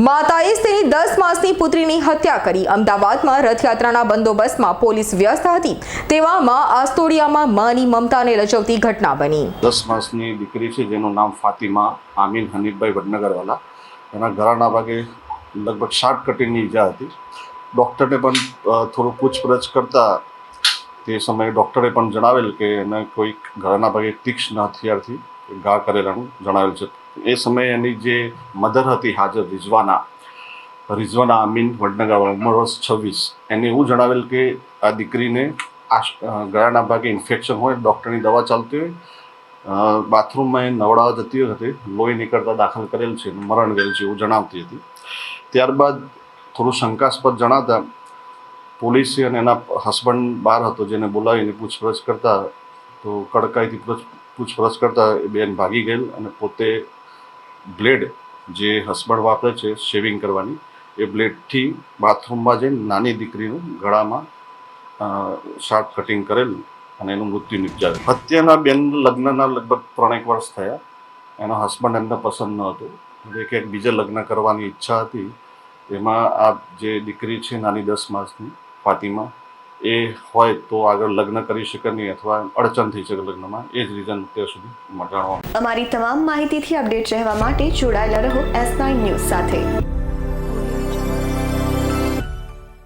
માતાએ તેની દસ માસની પુત્રીની હત્યા કરી. અમદાવાદમાં રથયાત્રાના બંદોબસ્તમાં પોલીસ વ્યસ્ત હતી. તેવામાં આસ્તોડિયામાં માની મમતાને રચવતી ઘટના બની. દસ માસની દીકરી છે, જેનું નામ ફાતિમા આમીન હનીફભાઈ વડનગરવાલા. એના ગળાના ભાગે લગભગ શાર્ટ કટિંગની ઈજા હતી. ડૉક્ટરને પણ થોડું પૂછપરછ કરતા તે સમયે ડૉક્ટરે પણ જણાવેલ કે એને કોઈક ઘરના ભાગે તીક્ષ્ણ હથિયારથી ઘા કરેલાનું જણાવેલ છે. એ સમયે એની જે મધર હતી હાજર રિઝવાના રિઝવાના આમીન વડનગર ઉંમર વર્ષ છવ્વીસ. એને એવું જણાવેલ કે આ દીકરીને ગળાના ભાગે ઇન્ફેક્શન હોય, ડૉક્ટરની દવા ચાલતી હોય બાથરૂમમાં એ નવડાવા જતી વખતે લોહી નીકળતા દાખલ કરેલ છે, મરણ ગયેલ છે એવું જણાવતી હતી. ત્યારબાદ થોડું શંકાસ્પદ જણાતા પોલીસે અને એના હસબન્ડ બહાર હતો, જેને બોલાવીને પૂછપરછ કરતા, તો કડકાઈથી પૂછપરછ કરતા એ બેન ભાગી ગયેલ અને પોતે બ્લેડ જે હસબન્ડ વાપરે છે શેવિંગ કરવાની, એ બ્લેડથી બાથરૂમમાં જઈને નાની દીકરીનું ગળામાં શાર્પ કટિંગ કરેલું અને એનું મૃત્યુ નિપજાવ્યું હત્યાના બેન લગ્નના લગભગ ત્રણેક વર્ષ થયા. એનો હસબન્ડ એમને પસંદ ન હતો એટલે કે બીજે લગ્ન કરવાની ઈચ્છા હતી, એમાં આ જે દીકરી છે નાની દસ માસની, ફાતિમા એ હોય તો આગળ લગ્ન કરી શકે નહીં અથવા અડચણ થઈ શકે લગ્નમાં. એ જ રીઝન અત્યાર સુધી જાણવા અમારી તમામ માહિતીથી અપડેટ રહેવા માટે જોડાયેલા રહો એસ નાઇન ન્યૂઝ સાથે.